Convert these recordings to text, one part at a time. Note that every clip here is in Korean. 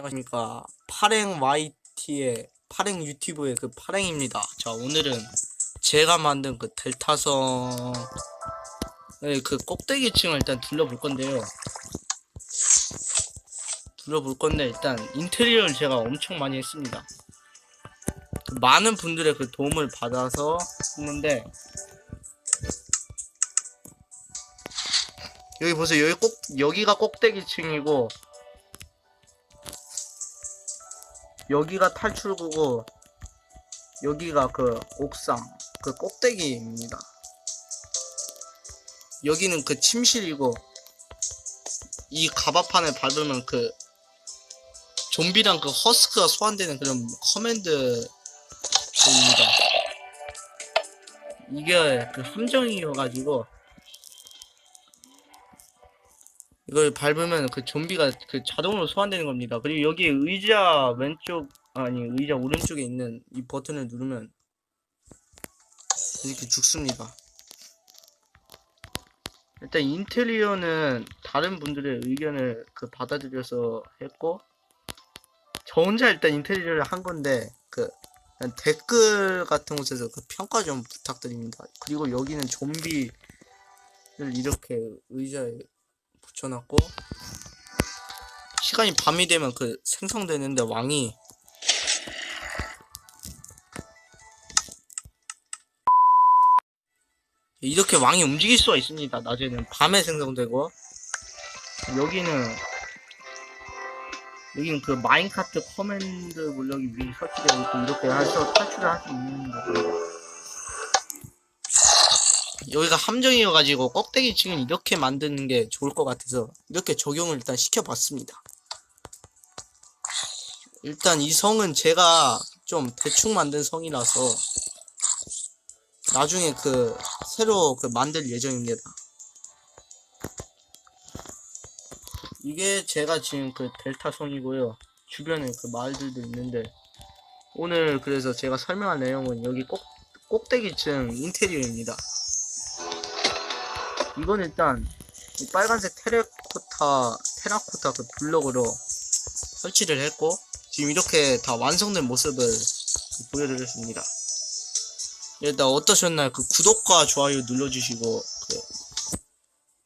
안녕하십니까. 파랭 YT의 파랭 유튜브의 그 파랭입니다. 자 오늘은 제가 만든 그 델타성 의그 꼭대기층을 일단 둘러볼 건데요. 둘러볼 건데 일단 인테리어를 제가 엄청 많이 했습니다. 그 많은 분들의 그 도움을 받아서 했는데 여기 보세요. 여기 꼭 여기가 꼭대기층이고 여기가 탈출구고 여기가 그 옥상 그 꼭대기입니다. 여기는 그 침실이고 이 가바판을 밟으면 그 좀비랑 그 허스크가 소환되는 그런 커맨드입니다. 이게 그 함정이어가지고 이걸 밟으면 그 좀비가 그 자동으로 소환되는 겁니다. 그리고 여기 의자 왼쪽 아니 의자 오른쪽에 있는 이 버튼을 누르면 이렇게 죽습니다. 일단 인테리어는 다른 분들의 의견을 그 받아들여서 했고 저 혼자 일단 인테리어를 한 건데 그 댓글 같은 곳에서 그 평가 좀 부탁드립니다. 그리고 여기는 좀비를 이렇게 의자에 붙여놨고 시간이 밤이 되면 그 생성되는데 왕이 이렇게 왕이 움직일 수가 있습니다. 낮에는 밤에 생성되고 여기는 여기는 그 마인카트 커맨드 물력이 위에 설치되어 있고 이렇게 해서 탈출을 할 수 있는 거고요. 여기가 함정이어가지고 꼭대기층은 이렇게 만드는 게 좋을 것 같아서 이렇게 적용을 일단 시켜봤습니다. 일단 이 성은 제가 좀 대충 만든 성이라서 나중에 그 새로 그 만들 예정입니다. 이게 제가 지금 그 델타 성이고요. 주변에 그 마을들도 있는데 오늘 그래서 제가 설명할 내용은 여기 꼭 꼭대기층 인테리어입니다. 이건 일단 이 빨간색 테라코타 테라코타 그 블럭으로 설치를 했고 지금 이렇게 다 완성된 모습을 보여드렸습니다. 일단 어떠셨나요? 그 구독과 좋아요 눌러주시고 그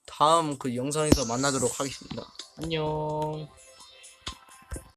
다음 그 영상에서 만나도록 하겠습니다. 안녕.